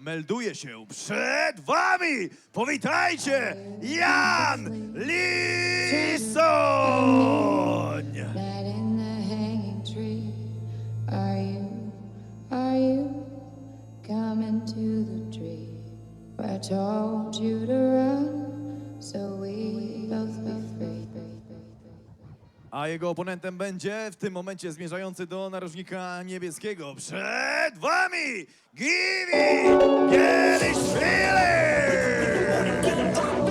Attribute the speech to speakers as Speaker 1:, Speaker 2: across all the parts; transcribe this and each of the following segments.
Speaker 1: Melduje się przed wami! Powitajcie! Jan Lisoń!
Speaker 2: I told you to run, so we both.
Speaker 1: A jego oponentem będzie w tym momencie zmierzający do narożnika niebieskiego. Przed wami Givi Gieliszwili!
Speaker 3: God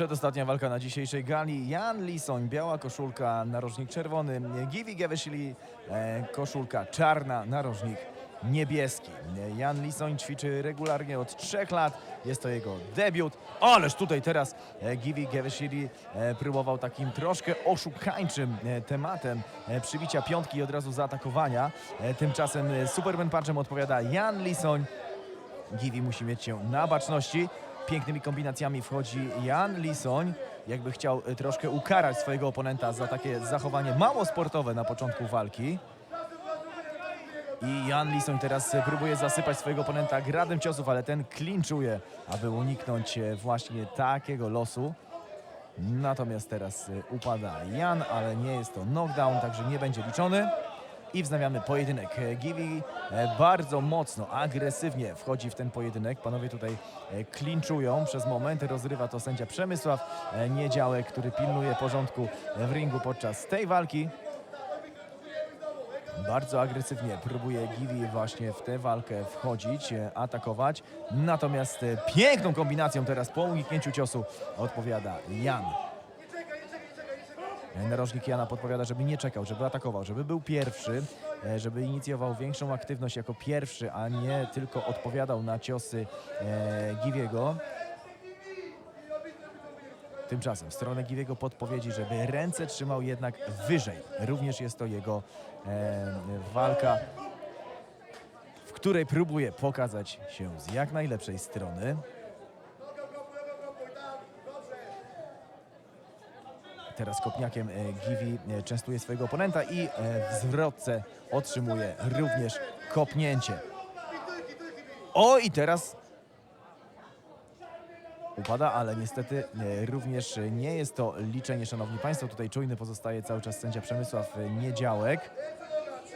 Speaker 4: Przedostatnia walka na dzisiejszej gali. Jan Lisoń, biała koszulka, narożnik czerwony. Givi Gevesili, e, koszulka czarna, narożnik niebieski. Jan Lisoń ćwiczy regularnie od trzech lat. Jest to jego debiut. Ależ tutaj teraz e, Givi Gevesili e, próbował takim troszkę oszukańczym tematem przybicia piątki i od razu zaatakowania. Tymczasem Superman Punchem odpowiada Jan Lisoń. Givi musi mieć się na baczności. Pięknymi kombinacjami wchodzi Jan Lisoń. Jakby chciał y, troszkę ukarać swojego oponenta za takie zachowanie mało sportowe na początku walki. I Jan Lisoń teraz próbuje zasypać swojego oponenta gradem ciosów, ale ten klinczuje, aby uniknąć y, właśnie takiego losu. Natomiast teraz y, upada Jan, ale nie jest to knockdown, także nie będzie liczony. I wznawiamy pojedynek. E, Givi e, bardzo mocno, agresywnie wchodzi w ten pojedynek. Panowie tutaj e, klinczują przez moment. Rozrywa to sędzia Przemysław Niedziałek, który pilnuje porządku w ringu podczas tej walki. Bardzo agresywnie próbuje Givi właśnie w tę walkę wchodzić, atakować. Natomiast piękną kombinacją teraz po uniknięciu ciosu odpowiada Jan. Narożnik Jana podpowiada, żeby nie czekał, żeby atakował, żeby był pierwszy, e, żeby inicjował większą aktywność jako pierwszy, a nie tylko odpowiadał na ciosy e, Giviego. Tymczasem w stronę Giviego podpowiedzi, żeby ręce trzymał jednak wyżej. Również jest to jego e, walka, w której próbuje pokazać się z jak najlepszej strony. Teraz kopniakiem e, Givi e, częstuje swojego oponenta i e, w zwrotce otrzymuje również kopnięcie. O i teraz upada, ale niestety również nie jest to liczenie, szanowni państwo. Tutaj czujny pozostaje cały czas sędzia Przemysław Niedziałek.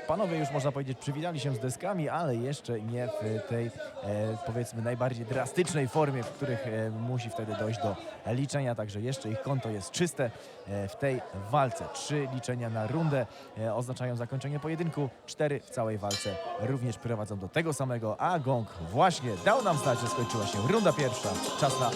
Speaker 4: Panowie już można powiedzieć przywitali się z deskami, ale jeszcze nie w tej e, powiedzmy najbardziej drastycznej formie, w których e, musi wtedy dojść do liczenia, także jeszcze ich konto jest czyste e, w tej walce. Trzy liczenia na rundę oznaczają zakończenie pojedynku, cztery w całej walce również prowadzą do tego samego, a gong właśnie dał nam znać, że skończyła się runda pierwsza. Czas na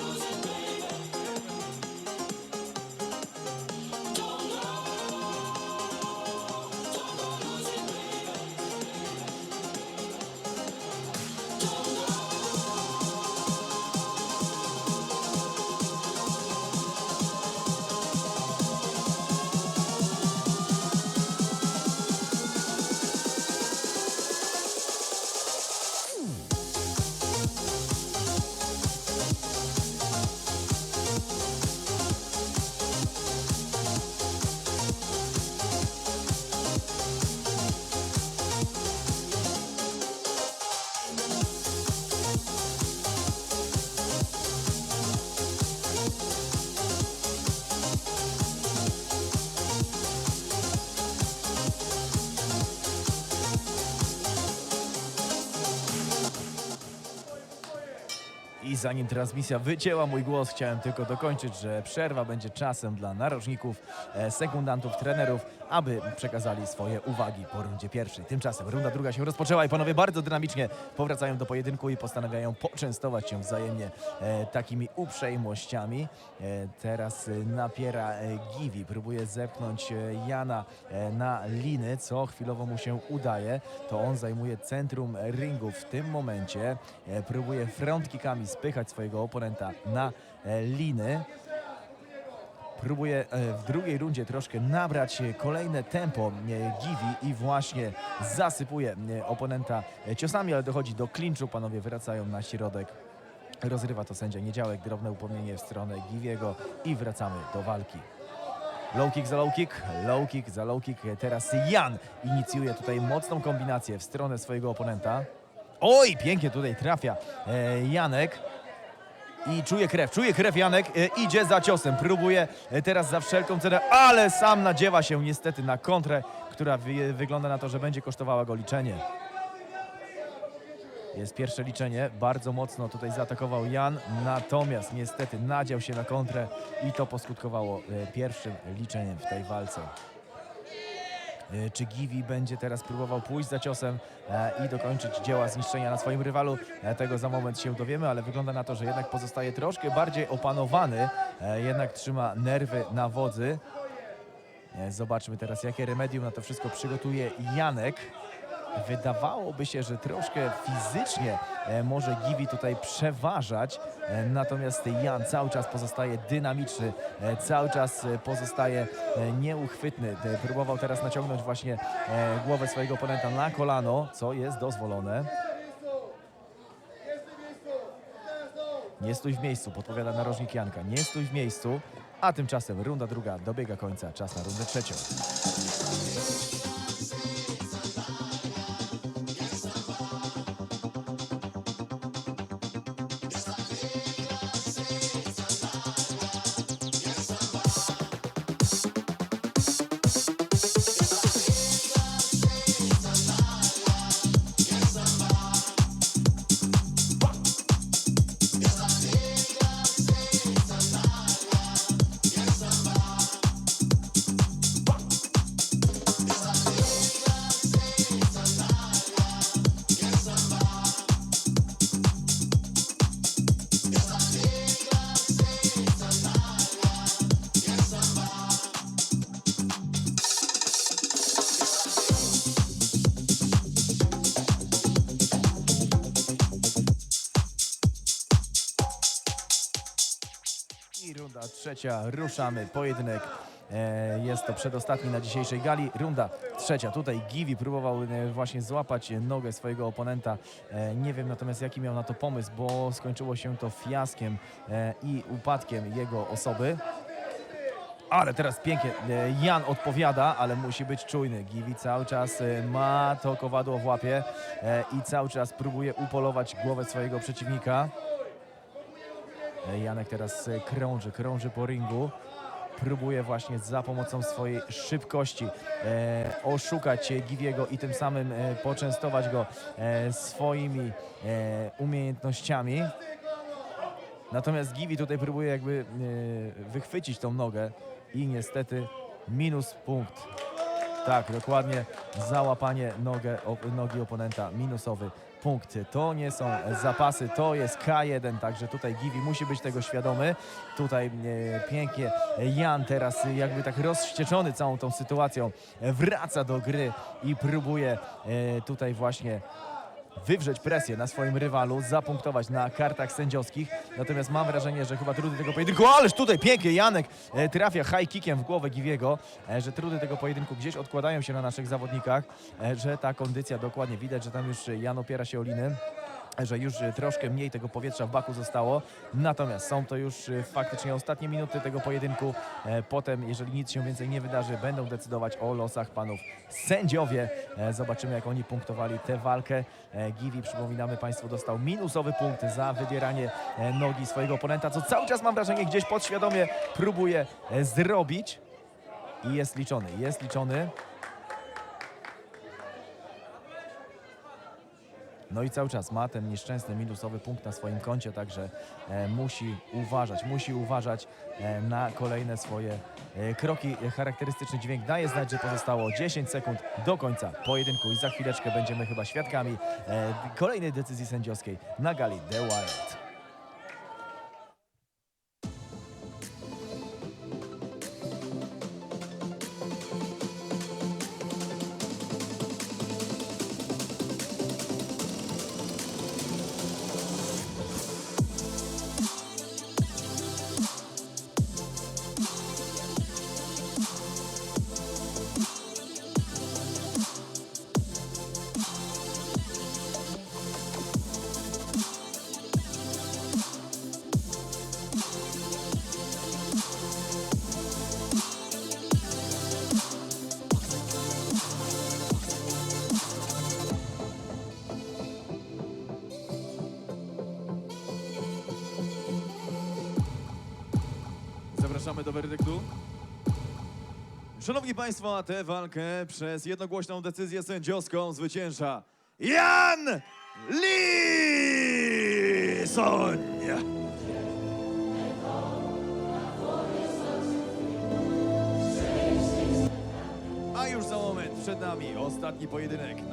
Speaker 4: I zanim transmisja wycięła mój głos, chciałem tylko dokończyć, że przerwa będzie czasem dla narożników, e, sekundantów, trenerów, aby przekazali swoje uwagi po rundzie pierwszej. Tymczasem runda druga się rozpoczęła i panowie bardzo dynamicznie powracają do pojedynku i postanawiają poczęstować się wzajemnie e, takimi uprzejmościami. E, teraz napiera Givi, próbuje zepchnąć Jana na liny, co chwilowo mu się udaje. To on zajmuje centrum ringu w tym momencie. Próbuje frontkickami spychać swojego oponenta na e, liny. Próbuje e, w drugiej rundzie troszkę nabrać e, kolejne tempo Givi i właśnie zasypuje oponenta ciosami, ale dochodzi do klinczu. Panowie wracają na środek. Rozrywa to sędzia Niedziałek, drobne upomnienie w stronę Giviego i wracamy do walki. Low kick za low kick, low kick za low kick. Teraz Jan inicjuje tutaj mocną kombinację w stronę swojego oponenta. Oj, pięknie tutaj trafia e, Janek. I czuje krew, czuje krew Janek, e, idzie za ciosem, próbuje e, teraz za wszelką cenę, ale sam nadziewa się niestety na kontrę, która wy, wygląda na to, że będzie kosztowała go liczenie. Jest pierwsze liczenie, bardzo mocno tutaj zaatakował Jan, natomiast niestety nadział się na kontrę i to poskutkowało e, pierwszym liczeniem w tej walce. E, Czy Givi będzie teraz próbował pójść za ciosem e, i dokończyć dzieła zniszczenia na swoim rywalu? E, Tego za moment się dowiemy, ale wygląda na to, że jednak pozostaje troszkę bardziej opanowany, jednak trzyma nerwy na wodzy. Zobaczmy teraz, jakie remedium na to wszystko przygotuje Janek. Wydawałoby się, że troszkę fizycznie e, może Givi tutaj przeważać, e, natomiast Jan cały czas pozostaje dynamiczny, e, cały czas pozostaje nieuchwytny. Próbował teraz naciągnąć właśnie głowę swojego oponenta na kolano, co jest dozwolone. Nie stój w miejscu, podpowiada narożnik Janka. Nie stój w miejscu, a tymczasem runda druga dobiega końca. Czas na rundę trzecią. Trzecia, ruszamy, pojedynek. E, jest to przedostatni na dzisiejszej gali. Runda trzecia. Tutaj Givi próbował e, właśnie złapać nogę swojego oponenta. E, nie wiem natomiast jaki miał na to pomysł, bo skończyło się to fiaskiem i upadkiem jego osoby. Ale teraz pięknie Jan odpowiada, ale musi być czujny. Givi cały czas ma to kowadło w łapie i cały czas próbuje upolować głowę swojego przeciwnika. E, Janek teraz e, krąży, krąży po ringu. Próbuje właśnie za pomocą swojej szybkości e, oszukać Giviego i tym samym poczęstować go swoimi umiejętnościami. Natomiast Givi tutaj próbuje jakby wychwycić tą nogę i niestety minus punkt. Tak, dokładnie. Załapanie nogę, op, nogi oponenta, minusowy punkt. To nie są zapasy, to jest K1, także tutaj Givi musi być tego świadomy. Tutaj e, pięknie Jan teraz jakby tak rozwścieczony całą tą sytuacją wraca do gry i próbuje e, tutaj właśnie wywrzeć presję na swoim rywalu, zapunktować na kartach sędziowskich. Natomiast mam wrażenie, że chyba trudy tego pojedynku, ależ tutaj pięknie Janek e, trafia high kickiem w głowę Giviego, e, że trudy tego pojedynku gdzieś odkładają się na naszych zawodnikach, e, że ta kondycja dokładnie widać, że tam już Jan opiera się o liny że już e, troszkę mniej tego powietrza w baku zostało. Natomiast są to już e, faktycznie ostatnie minuty tego pojedynku. E, Potem, jeżeli nic się więcej nie wydarzy, będą decydować o losach panów sędziowie. Zobaczymy, jak oni punktowali tę walkę. Givi, przypominamy Państwu, dostał minusowy punkt za wybieranie nogi swojego oponenta, co cały czas mam wrażenie gdzieś podświadomie próbuje zrobić. I jest liczony, jest liczony. No i cały czas ma ten nieszczęsny minusowy punkt na swoim koncie, także e, musi uważać, musi uważać e, na kolejne swoje e, kroki. Charakterystyczny dźwięk daje znać, że pozostało 10 sekund do końca pojedynku i za chwileczkę będziemy chyba świadkami kolejnej decyzji sędziowskiej na gali The Wild.
Speaker 1: Do werdyktu. Szanowni Państwo, a tę walkę przez jednogłośną decyzję sędziowską zwycięża Jan Lisoń! A już za moment przed nami ostatni pojedynek.